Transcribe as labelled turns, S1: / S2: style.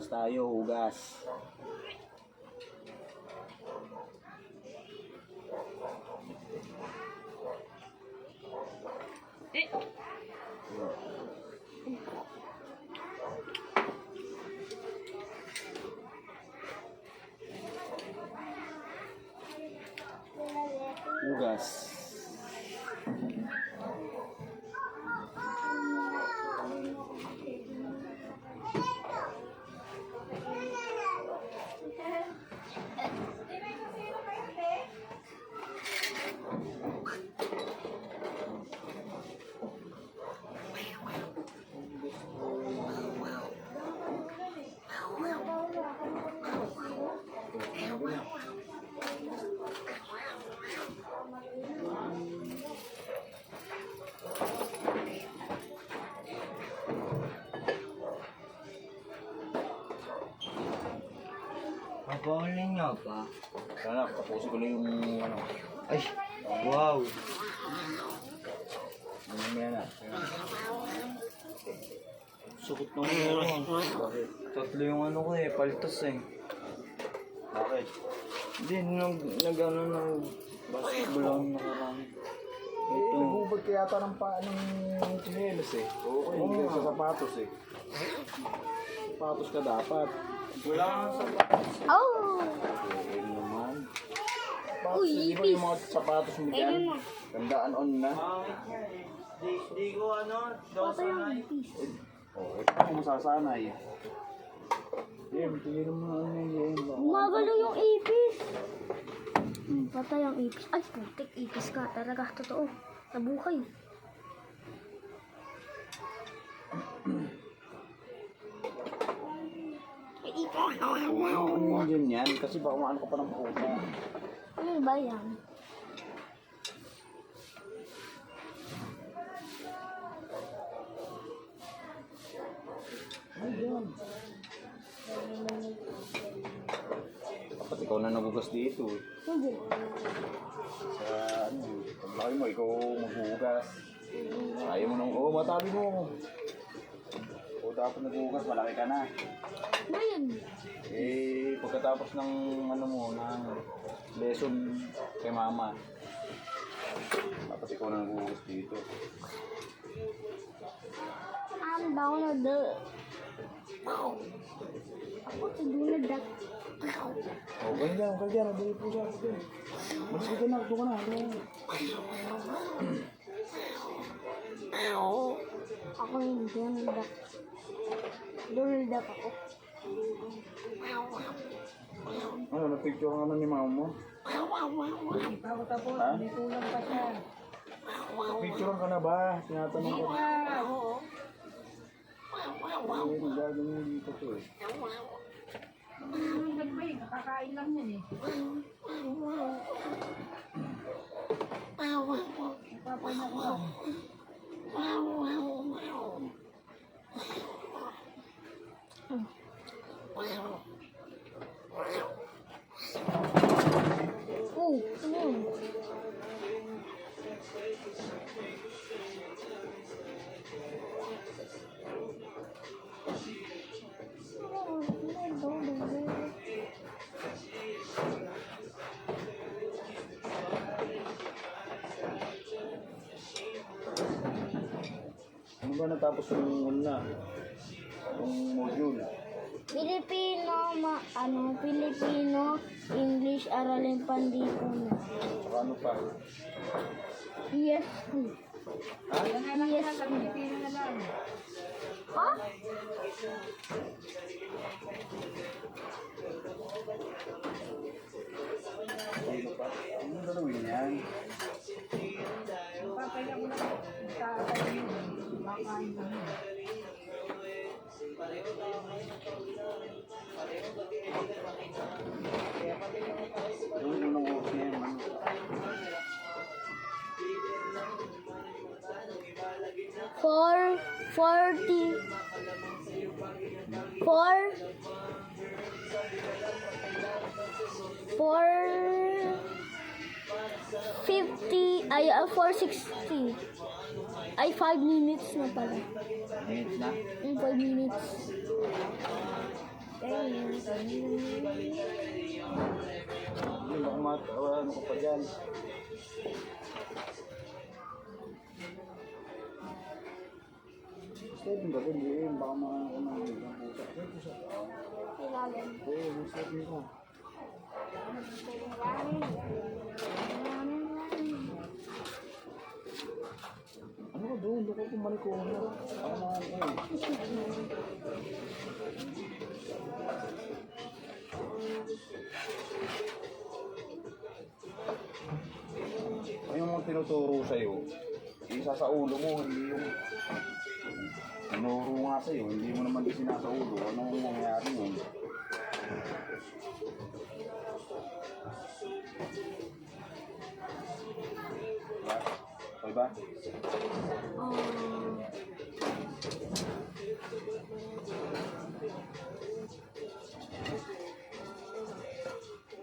S1: Hugas tayo, hugas. Hugas.
S2: Pagpahulin niyo pa.
S1: Sana, tapusin ko na yung ano.
S2: Ay, wow.
S1: Mamaya na.
S2: Sukot ng meron.
S1: Bakit?
S2: Tatlo yung ano ko eh, paltos eh.
S1: Bakit?
S2: Hindi, nag, nag ano, nag basketball ako nakaraan.
S1: Eh,
S2: Ito.
S1: nagubad ka yata ng pa ng chinelas eh. Oo, hindi ka sa sapatos eh. Sapatos ka dapat.
S2: Wala kang sapatos.
S3: Oh!
S1: Eh, naman. Sapatos,
S3: Uy,
S1: di ba
S3: ipis.
S1: yung mga sapatos mo dyan?
S3: Ayun mo.
S1: Tandaan on na.
S2: Eh. Di, di ko ano, daw sanay.
S3: ipis.
S1: Oo, ito ako masasanay. Yem, tingin mo ano yung yem.
S3: Gumagalaw yung ipis. Patay ang ipis. Ay, putik, ipis ka. Talaga, totoo. Nabuhay. Ay, ipis.
S1: Oo, ano yem yan? Kasi baka maano ka pa ng puta.
S3: Ano ba yan?
S1: Ikaw na nagugas dito eh.
S3: Hindi.
S1: Sa ano, paglaki mo, ikaw maghugas. Ayaw mo nang, oo, matabi mo. O dapat naghugas, malaki ka na.
S3: Yun?
S1: Eh, pagkatapos ng ano mo, ng lesson kay mama, dapat ikaw na naghugas dito.
S3: I'm down on the... Ako, tidulad dat.
S1: O, oh, ganyan, ganyan, nabili po siya. Malis ka na, doon ka na. na.
S3: Ako yung Duck. Donald Duck ako.
S1: Ano, napicture ka na ni mama mo?
S4: Tapos, may kulang pa siya.
S1: Picture ka na ba? Tinatanong ko.
S4: Oo.
S1: Eh, nagagawin dito to eh.
S4: Yung nagpay, kakain lang yan eh. Papay na ko.
S3: Oh, ano yun?
S1: Natapos yung una? Yung module?
S3: Filipino, ma, ano, Filipino, English, aralin pandipunan.
S1: Saka ano pa?
S3: Yes.
S4: Na na lang.
S3: Ha?
S1: Sino pa? Ano gagawin yan?
S4: Papay ako lang. Kakain yun.
S3: Four, forty, four, four, fifty, ay, uh, four sixty. Ay, five minutes na pala.
S1: Minutes na?
S3: Mm, five minutes.
S1: Hindi, baka mat, uh, ano ka pa dyan. Step yung gabi, hindi yun. Baka mga ano ng ibang pusa. Ay, pusa.
S3: Ilalim.
S1: Oo, step nito. Ka doon? Doon ka kumalik ko. Na, yung mga tinuturo sa'yo? Isa sa ulo mo, hindi yung... Tinuro nga sa'yo, hindi mo naman sinasa ulo. Ano ang nangyayari yun? Diba? Okay ba?
S3: Um,